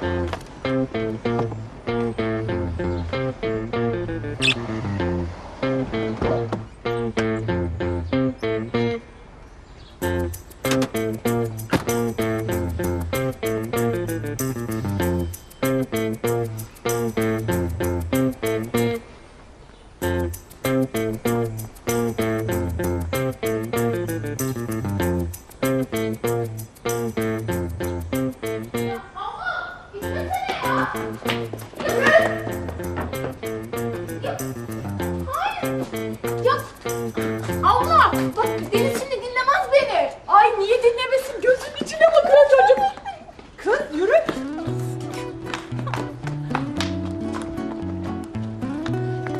Thank you. Ya abla bak Deniz şimdi dinlemez beni. Ay niye dinlemesin gözüm içine bakıyor çocuk. Kız yürü.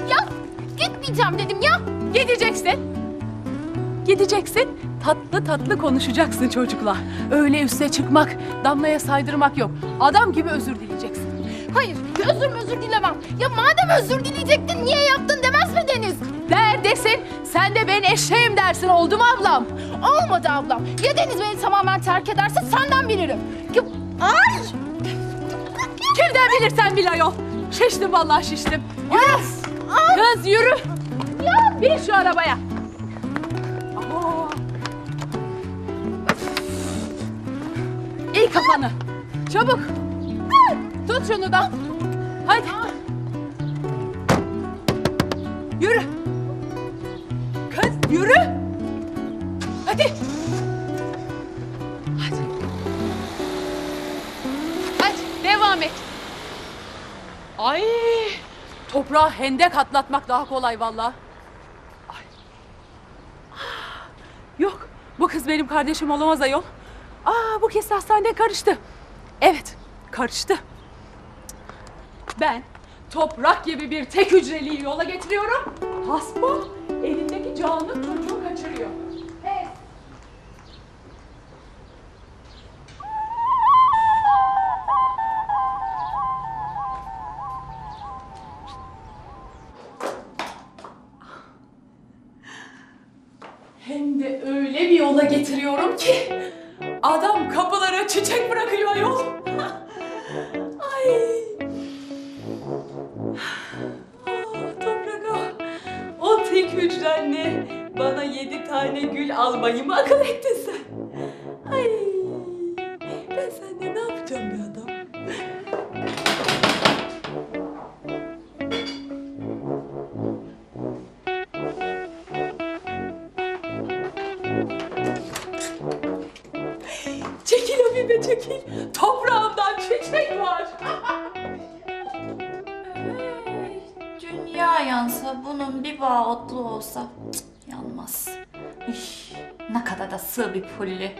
Ya gitmeyeceğim dedim ya. Gideceksin. Gideceksin. Tatlı tatlı konuşacaksın çocukla. Öyle üste çıkmak, damlaya saydırmak yok. Adam gibi özür dileyeceksin. Hayır özür özür dilemem. Ya madem özür dileyecektin niye yaptın demez mi Deniz? Der desin, sen de ben eşeğim dersin oldu mu ablam? Olmadı ablam. Ya Deniz beni tamamen terk ederse senden bilirim. Ya, ay! Kimden bilirsen bil ayol. Şiştim vallahi şiştim. Yürü. Kız yürü. Ya bin şu arabaya. İyi kafanı. Çabuk. Tut şunu da. Hadi. Yürü. Kız yürü. Hadi. Hadi. Hadi devam et. Ay toprağa hendek atlatmak daha kolay. Ah, Yok bu kız benim kardeşim olamaz ayol. Aa bu kez hastanede karıştı. Evet karıştı. Ben toprak gibi bir tek hücreliyi yola getiriyorum. Hasbam elindeki canlı çocuğu kaçırıyor. Hem de öyle bir yola getiriyorum ki adam kapılara çiçek bırakıyor ayol. Ay. Ah, toprak ah. O tek hücrenle bana yedi tane gül almayı mı akıl ettin sen? Ay. Çekil Habibe çekil. Toprağımdan çiçek var. Dünya yansa bunun bir bağı otlu olsa cık, yanmaz. Üf, ne kadar da sığ bir pulli.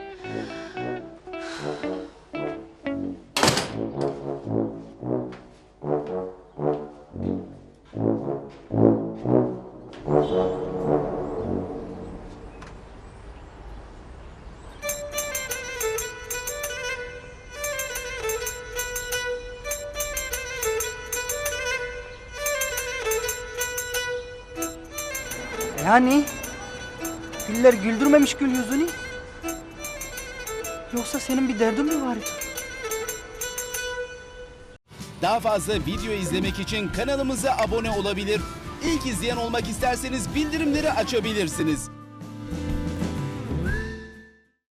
Yani güller güldürmemiş gül yüzünü. Yoksa senin bir derdin mi var? Daha fazla video izlemek için kanalımıza abone olabilir. İlk izleyen olmak isterseniz bildirimleri açabilirsiniz.